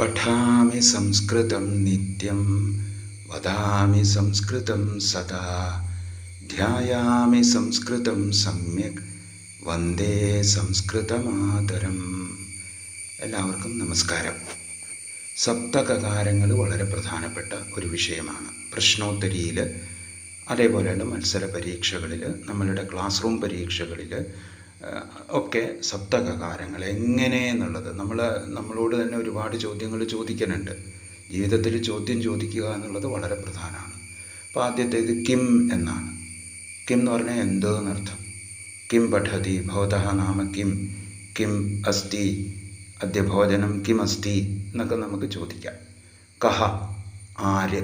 പഠാമി സംസ്കൃതം നിത്യം വദാമി സംസ്കൃതം സദാ ധ്യായാമി സംസ്കൃതം സമ്യക് വന്ദേ സംസ്കൃതമാതരം എല്ലാവർക്കും നമസ്കാരം. സപ്തകകാരങ്ങൾ വളരെ പ്രധാനപ്പെട്ട ഒരു വിഷയമാണ്. പ്രശ്നോത്തരിയിൽ തന്നെ മത്സര പരീക്ഷകളിൽ നമ്മളുടെ ക്ലാസ് റൂം പരീക്ഷകളിൽ ഒക്കെ സപ്തകകാരങ്ങൾ എങ്ങനെ എന്നുള്ളത് നമ്മൾ നമ്മളോട് തന്നെ ഒരുപാട് ചോദ്യങ്ങൾ ചോദിക്കാനുണ്ട് ജീവിതത്തിൽ ചോദ്യം ചോദിക്കുക എന്നുള്ളത് വളരെ പ്രധാനമാണ്. അപ്പോൾ ആദ്യത്തേത് കിം എന്നാണ്. കിം എന്ന് പറഞ്ഞാൽ എന്തോ എന്നർത്ഥം കിം പഠതി ഭവത നാമ കിം കിം അസ്തി അദ്യ ഭോജനം കിം അസ്തി എന്നൊക്കെ നമുക്ക് ചോദിക്കാം. കഹ ആര്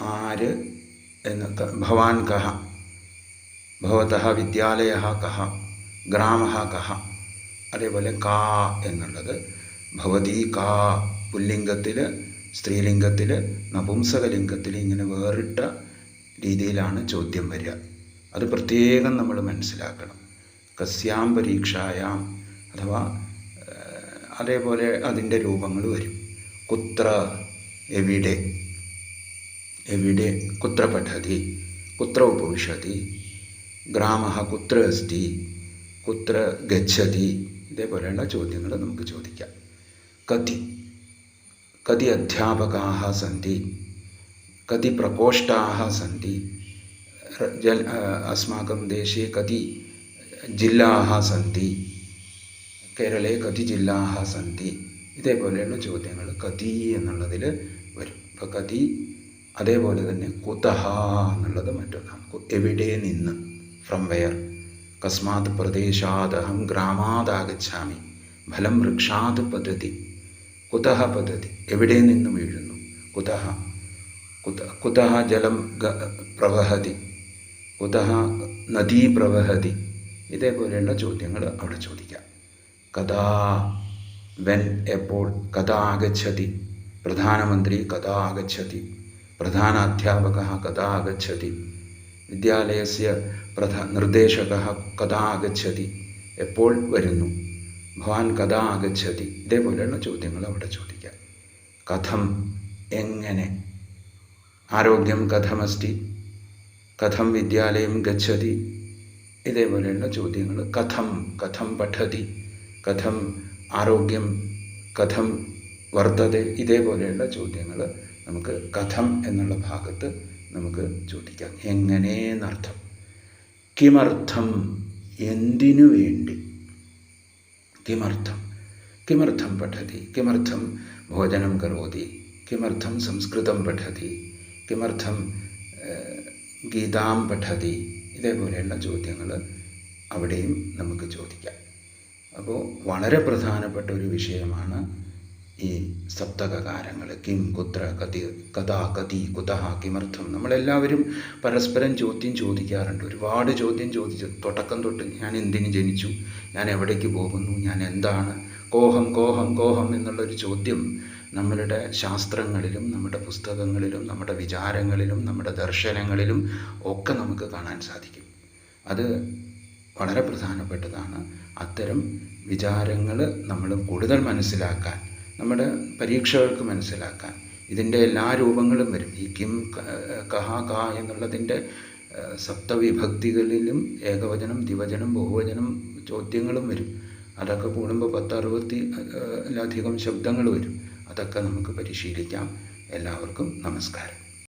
ആര് എന്നൊക്കെ ഭവാൻ കഹ ഭവത വിദ്യാലയ കഹ ഗ്രാമ കഹ അതേപോലെ കാ എന്നുള്ളത് ഭവതി കാ പുല്ലിംഗത്തിൽ സ്ത്രീലിംഗത്തിൽ നപുംസകലിംഗത്തിൽ ഇങ്ങനെ വേറിട്ട രീതിയിലാണ് ചോദ്യം വരിക. അത് പ്രത്യേകം നമ്മൾ മനസ്സിലാക്കണം. കസ്യാം പരീക്ഷായാം അഥവാ അതേപോലെ അതിന്റെ രൂപങ്ങൾ വരും. കുത്ര എവിടെ എവിടെ കുത്ര പഠതി കുത്ര ഉപവിശതി ഗ്രാമ കുത്ര അസ്തി കുത്ര ഗച്ഛതി ഇതേപോലെയുള്ള ചോദ്യങ്ങൾ നമുക്ക് ചോദിക്കാം. കതി കതി അധ്യാപകാ സന്ധി. കതി പ്രകോഷ്ഠാ സന്ധി. ജൽ അസ്മാക്കം ദേശീയ കതി ജില്ലാ സന്ധി. കേരളെ കതി ജില്ലാ സന്ധി. ഇതേപോലെയുള്ള ചോദ്യങ്ങൾ കതി എന്നുള്ളതിൽ വരും. ഇപ്പോൾ കതി അതേപോലെ തന്നെ കുതഹ എന്നുള്ളത് മറ്റൊന്നാണ്. എവിടെ നിന്ന്? From where. കസ്മാത് പ്രദേശാദഹം ഗ്രാമാതാഗച്ഛാമി ഫലം വൃക്ഷാത് പദ്ധതി. കുതഹ പദ്ധതി. എവിടെ നിന്ന് വീഴുന്നു കുതഹ. കുത കുതഹ ജലം പ്രവഹതി. കുതഹ നദീ പ്രവഹതി. ഇതേപോലെയുള്ള ചോദ്യങ്ങൾ അവിടെ ചോദിക്കാം. കഥാ വെൻ എപ്പോൾ കഥാ ആഗച്ഛതി? പ്രധാനമന്ത്രി കഥാ ആഗച്ഛതി. പ്രധാന അധ്യാപക കഥാ ആഗച്ഛതി. വിദ്യാലയസ്യ പ്രധ നിർദ്ദേശക കഥാ ആഗച്ഛതി എപ്പോൾ വരുന്നു? ഭവാൻ കഥാ ആഗച്ഛതി ഇതേപോലെയുള്ള ചോദ്യങ്ങൾ അവിടെ ചോദിക്കാം. കഥം എങ്ങനെ? ആരോഗ്യം കഥമസ്തി. കഥം വിദ്യാലയം ഗച്ഛതി. ഇതേപോലെയുള്ള ചോദ്യങ്ങൾ. കഥം കഥം പഠതി. കഥം ആരോഗ്യം കഥം വർദ്ധത. ഇതേപോലെയുള്ള ചോദ്യങ്ങൾ നമുക്ക് കഥം എന്നുള്ള ഭാഗത്ത് നമുക്ക് ചോദിക്കാം. എങ്ങനെ എന്നർത്ഥം കിമർത്ഥം എന്തിനു വേണ്ടി? കിമർത്ഥം. കിമർത്ഥം പഠതി. കിമർത്ഥം ഭോജനം കരോതി. കിമർത്ഥം സംസ്കൃതം പഠതി. കിമർത്ഥം ഗീതാം പഠതി. ഇതേപോലെയുള്ള ചോദ്യങ്ങൾ അവിടെയും നമുക്ക് ചോദിക്കാം. അപ്പോൾ വളരെ പ്രധാനപ്പെട്ട ഒരു വിഷയമാണ് ഈ സപ്തകകാരങ്ങൾ കിം കുത്ര കതി കഥാ കതി കുതഹ കിമർത്ഥം. നമ്മളെല്ലാവരും പരസ്പരം ചോദ്യം ചോദിക്കാറുണ്ട്. ഒരുപാട് ചോദ്യം ചോദിച്ചു. തുടക്കം തൊട്ട് ഞാൻ എന്തിന് ജനിച്ചു? ഞാൻ എവിടേക്ക് പോകുന്നു? ഞാൻ എന്താണ്? കോഹം കോഹം കോഹം എന്നുള്ളൊരു ചോദ്യം നമ്മളുടെ ശാസ്ത്രങ്ങളിലും നമ്മുടെ പുസ്തകങ്ങളിലും നമ്മുടെ വിചാരങ്ങളിലും നമ്മുടെ ദർശനങ്ങളിലും ഒക്കെ നമുക്ക് കാണാൻ സാധിക്കും. അത് വളരെ പ്രധാനപ്പെട്ടതാണ്. അത്തരം വിചാരങ്ങൾ നമ്മൾ കൂടുതൽ മനസ്സിലാക്കാൻ നമ്മുടെ പരീക്ഷകൾക്ക് മനസ്സിലാക്കാൻ. ഇതിന്റെ എല്ലാ രൂപങ്ങളും വരും. ഈ കിം കഹ ക എന്നുള്ളതിന്റെ സപ്തവിഭക്തികളിലും ഏകവചനം ദിവചനം ബഹുവചനം ചോദ്യങ്ങളും വരും. അതൊക്കെ കൂടുമ്പോൾ പത്തറുപത്തി ലധികം ശബ്ദങ്ങൾ വരും. അതൊക്കെ നമുക്ക് പരിശീലിക്കാം. എല്ലാവർക്കും നമസ്കാരം.